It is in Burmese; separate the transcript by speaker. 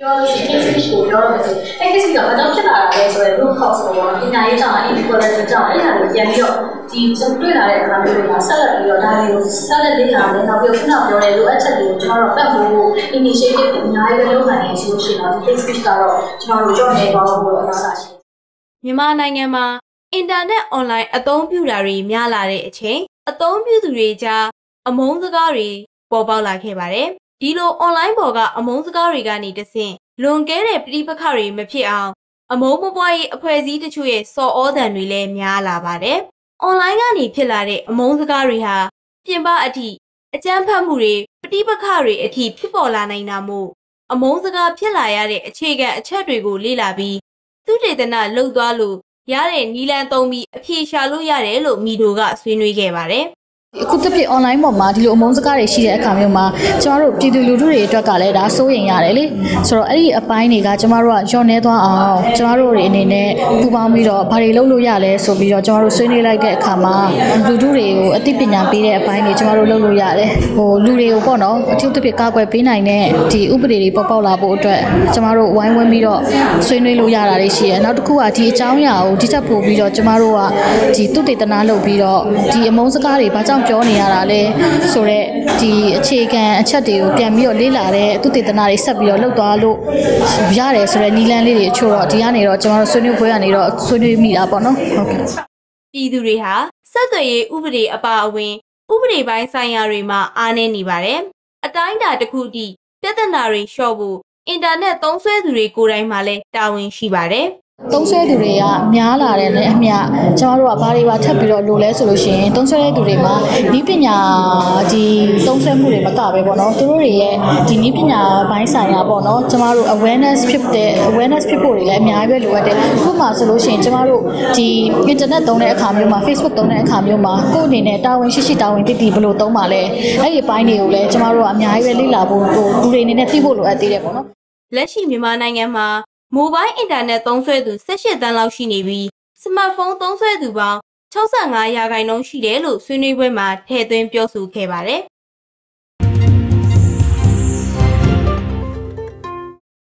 Speaker 1: ပြောလို့ရှိရင် speech ကိုပြောရမယ်ဆိုရင် speech ကဘာကြောင့်ဖြစ်လာတာလဲဆိုတော့ root cause ကိုပေါ့ပညာရေးကြောင့် inequality ကြောင့်အဲ့ဒါကိုပြန်ပြီးတော့ဒီတွေ့လာတဲ့အခါမျိုးတွေမှာဆက်လက်ပြီးတော့ဒါတွေကိုဆက်လက်လေ့လာမယ်နောက်ပြီးခုနပြောတဲ့လိုအပ်ချက်တွေကိုကျွန်တော်တို့ပတ်ဖို့ initiative အများကြီးလုပ်နိုင်ရဆိုလို့ရှိရင်တော့ဒီ speech ကတော့ကျွန်တော်တို့ကြောင့်နေပါလို့ပြောတာရှိတယ်
Speaker 2: မြန်မာနိုင်ငံမှာအင်တာနက်အွန်လိုင်းအသုံးပြုတာတွေများလာတဲ့အချိန်အသုံးပြုသူတွေကြားအမုန်းစကားတွေပေါ်ပေါက်လာခဲ့ပါတယ်။ ဒီလိုအွန်လိုင်းပေါ်ကအမုန်းစကားတွေကနေတဆင့်လွန်ကဲတဲ့ပြိပခတွေမဖြစ်အောင်အမုန်းမပွားရေးအဖွဲ့အစည်းတချို့ရဲ့စော်ဩတန်တွေလည်းများလာပါတယ်။ online ကနေဖြစ်လာတဲ့အမုန်းစကားတွေဟာပြင်ပအထိအကြမ်းဖက်မှုတွေပဋိပက္ခတွေအထိဖြစ်ပေါ်လာနိုင်တာမို့အမုန်းစကားဖြစ်လာရတဲ့အခြေခံအချက်တွေကိုလေ့လာပြီးသူတေသနလှုပ်သွားလို့ရတဲ့နီလန်သုံးပြီးအဖြေရှာလို့ရတယ်လို့မိတို့ကဆွေးနွေးခဲ့ပါတယ်။
Speaker 3: အခုတစ်ပြည့် online ပေါ်မှာဒီလိုအမုန်းစကားတွေရှိတဲ့အခါမျိုးမှာကျမတို့ပြည်သူလူထုတွေအတွက်ကလည်းဒါစိုးရိမ်ရတယ်လေဆိုတော့အဲ့ဒီအပိုင်းတွေကကျမတို့ကညှော်နေသွားအောင်ကျမတို့တွေအနေနဲ့ပူပေါင်းပြီးတော့ဘာတွေလုပ်လို့ရလဲဆိုပြီးတော့ကျမတို့ဆွေးနွေးလိုက်တဲ့အခါမှာလူထုတွေကိုအသိပညာပေးတဲ့အပိုင်းတွေကျမတို့လုပ်လို့ရတယ်ဟိုလူတွေကိုပေါ့နော်အထူးသဖြင့်ကာကွယ်ပေးနိုင်တဲ့ဒီဥပဒေတွေပေါ်ပေါက်လာဖို့အတွက်ကျမတို့ဝိုင်းဝန်းပြီးတော့ဆွေးနွေးလို့ရတာတွေရှိတယ်နောက်တစ်ခုကဒီအကြောင်းအရာကိုဒီချက်ပို့ပြီးတော့ကျမတို့ကဒီသူတေသနာလုပ်ပြီးတော့ဒီအမုန်းစကားတွေဘာကြောင့်ပြောနေရတာလဲဆိုတော့ဒီအခြေခံအချက်တွေကိုပြန်ပြီးတော့လေ့လာတဲ့သူတေသနာတွေဆက်ပြီးတော့လုပ်သွားလို့ရတယ်ဆိုတော့နီလန်းလေးတွေအချို့တော့ဒီကနေတော့ကျွန်တော်တို့ဆွေးနွေးပွဲကနေတော့ဆွေးနွေးမိတာပေါ့နော်ဟုတ်ကဲ့
Speaker 2: ပြည်သူတွေဟာစက်သွေးရေးဥပဒေအပါအဝင် ဥပဒေပိုင်းဆိုင်ရာတွေမှာအားနည်းနေပါတယ်အတိုင်းအတာတစ်ခုတည်းပြဿနာတွေလျှော့ဖို့အင်တာနက်သုံးစွဲသူတွေကိုယ်တိုင်မှလည်းတာဝန်ရှိပါတယ်
Speaker 3: သုံးဆွဲသူတွေကများလာတယ်နဲ့အမျှကျမတို့ကဘာတွေပါထပ်ပြီးတော့လိုလဲဆိုလို့ရှိရင်သုံးဆွဲတဲ့သူတွေမှာဤပညာဒီသုံးဆွဲမှုတွေမကပဲပေါ့နော်သူတို့တွေရဲ့ဒီဤပညာဘိုင်းဆိုင်ရာပေါ့နော်ကျမတို့ awareness ဖြစ်တဲ့ awareness ဖြစ်ဖို့တွေလည်းအများကြီးပဲလိုအပ်တယ်ခုမှဆိုလို့ရှိရင်ကျမတို့ဒီ internet သုံးတဲ့အခါမျိုးမှာ Facebook သုံးတဲ့အခါမျိုးမှာကိုယ့်အနေနဲ့တာဝန်ရှိရှိတာဝန်တည်တည်ဘယ်လိုသုံးပါလဲအဲ့ဒီဘိုင်းတွေကိုလည်းကျမတို့ကအများကြီးပဲလေ့လာဖို့ကိုလူတွေအနေနဲ့သိဖို့လိုအပ်သေးတယ်ပေါ့နော်
Speaker 2: လက်ရှိမြန်မာနိုင်ငံမှာ မိုဘိုင်းအင်တာနက်သုံးစွဲသူ18တန်းလောက်ရှိနေပြီးစမတ်ဖုန်းသုံးစွဲသူပေါင်း65ရာခိုင်နှုန်းရှိတယ်လို့ဆွေးနွေးပွဲမှာထည့်သွင်းပြောဆိုခဲ့ပါတယ်